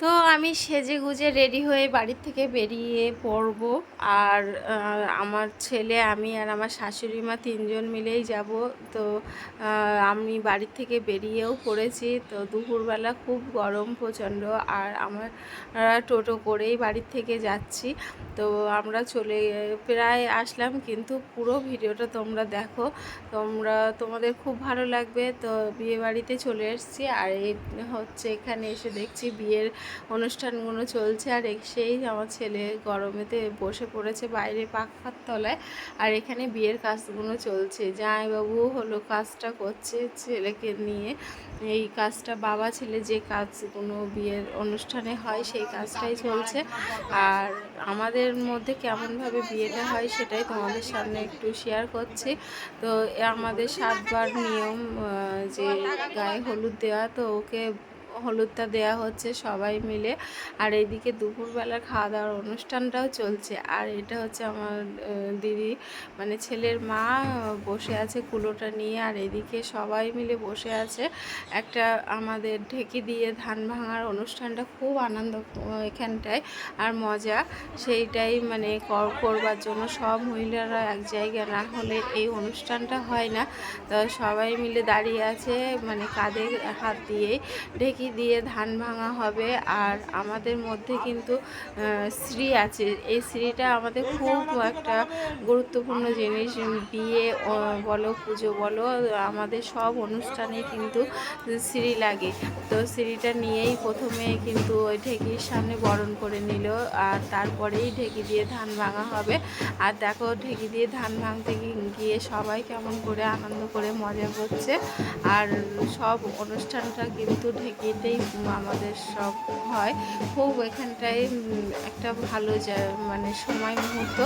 তো আমি সেজে গুজে রেডি হয়ে বাড়ির থেকে বেরিয়ে পড়ব। আর আমার ছেলে, আমি আর আমার শাশুড়ি মা তিনজন মিলেই যাব। তো আমি বাড়ির থেকে বেরিয়েও পড়েছি। তো দুপুরবেলা খুব গরম প্রচণ্ড। আর আমার টোটো করেই বাড়ির থেকে যাচ্ছি। তো আমরা চলে, প্রায় আসলাম। কিন্তু পুরো ভিডিওটা তোমরা দেখো। তোমরা, তোমাদের খুব ভালো লাগবে। তো বিয়ে বাড়িতে চলে এসেছি। আর এই হচ্ছে এখানে এসে দেখছি বিয়ের অনুষ্ঠানগুলো চলছে আর সেই আমার ছেলে গরমেতে বসে পড়েছে বাইরে পাখার তলায় আর এখানে বিয়ের কাজগুলো চলছে। জামাইবাবু হলো কাজটা করছে ছেলেকে নিয়ে। এই কাজটা বাবা ছেলে যে কাজগুলো বিয়ের অনুষ্ঠানে হয় সেই কাজটাই চলছে। আর আমাদের মধ্যে কেমনভাবে বিয়েটা হয় সেটাই তোমাদের সামনে একটু শেয়ার করছি। তো আমাদের সাতবার নিয়ম যে গায়ে হলুদ দেওয়া, তো ওকে হলুদটা দেয়া হচ্ছে সবাই মিলে। আর এইদিকে দুপুরবেলার খাওয়া দাওয়ার অনুষ্ঠানটাও চলছে। আর এটা হচ্ছে আমার দিদি মানে ছেলের মা বসে আছে কুলোটা নিয়ে। আর এদিকে সবাই মিলে বসে আছে একটা আমাদের ঢেকি দিয়ে ধান ভাঙার অনুষ্ঠানটা। খুব আনন্দ এখানটায় আর মজা। সেইটাই মানে করবার জন্য সব মহিলারা এক জায়গায় না হলে এই অনুষ্ঠানটা হয় না। তো সবাই মিলে দাঁড়িয়ে আছে মানে কাঁধে হাত দিয়ে ঢেকি দিয়ে ধান ভাঙা হবে আর আমাদের মধ্যে কিন্তু শ্রী আছে। এই শ্রীটা আমাদের খুব একটা গুরুত্বপূর্ণ জিনিস। বিয়ে বলো, পুজো বলো, আমাদের সব অনুষ্ঠানে কিন্তু শ্রী লাগে। তো শ্রীটা নিয়েই প্রথমে কিন্তু ওই ঢেকির সামনে বরণ করে নিল আর তারপরেই ঢেকি দিয়ে ধান ভাঙা হবে। আর দেখো, ঢেকি দিয়ে ধান ভাঙতে গিয়ে সবাই কেমন করে আনন্দ করে মজা করছে। আর সব অনুষ্ঠানটা কিন্তু ঢেকিতেই আমাদের সব হয়। খুব এখানটায় একটা ভালো মানে সময় মুহূর্ত।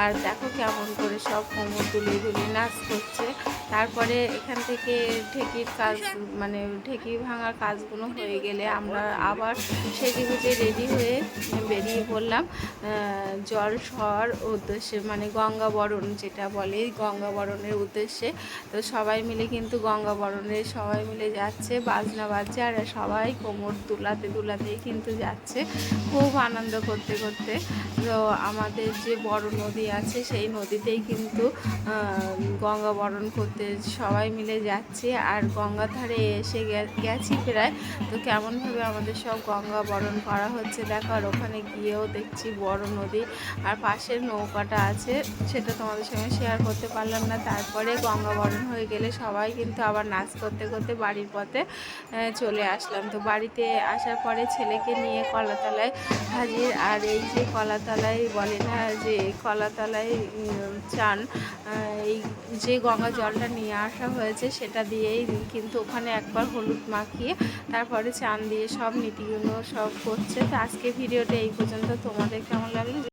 আর দেখো কেমন করে সব কোমর দুলিয়ে দুলিয়ে নাচ করছে। তারপরে এখান থেকে ঢেকির কাজ মানে ঢেকি ভাঙার কাজগুলো হয়ে গেলে আমরা আবার সেজে গুজে রেডি হয়ে আহ, জল সর উদ্দেশ্যে মানে গঙ্গা বরণ যেটা বলে গঙ্গা বরণের উদ্দেশ্যে। তো সবাই মিলে কিন্তু গঙ্গা বরণে সবাই মিলে যাচ্ছে বাজনা বাজছে আর সবাই কোমর দুলাতে দুলাতেই কিন্তু যাচ্ছে খুব আনন্দ করতে করতে। তো আমাদের যে বড় নদী আছে সেই নদীতেই কিন্তু আহ, গঙ্গা বরণ করতে সবাই মিলে যাচ্ছি আর গঙ্গার ধারে এসে গেছি প্রায়। তো কেমনভাবে আমাদের সব গঙ্গা বরণ করা হচ্ছে দেখো আর ওখানে গিয়েও দেখছি বড় নদী। আর পাশের নৌকাটা আছে, সেটা তোমাদের সঙ্গে শেয়ার করতে পারলাম না। তারপরে গঙ্গা বরণ হয়ে গেলে সবাই কিন্তু আবার নাচ করতে করতে বাড়ির পথে চলে আসলাম। তো বাড়িতে আসার পরে ছেলেকে নিয়ে কলাতলায় হাজির। আর এই যে কলাতলায় বলে না যে, কলাতলায় চান এই যে গঙ্গা জলটা নিয়ে আসা হয়েছে, সেটা দিয়েই কিন্তু ওখানে একবার হলুদ মাখিয়ে তারপরে চান দিয়ে সব নীতিগুলো সব করছে। তো আজকে ভিডিওটা এই পর্যন্ত। তোমাদের কেমন লাগল?